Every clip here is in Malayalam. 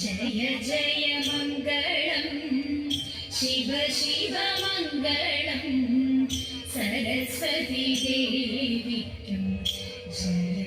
ജയ ജയ മംഗളം ശിവ ശിവ മംഗളം സരസ്വതി ദേവിക്കും ജയ.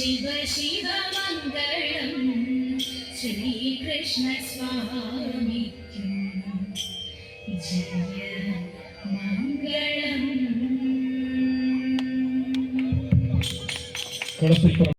ശിവ ശിവ മംഗളം. ശ്രീകൃഷ്ണ സ്വാമിക്കും. ജയ മംഗളം.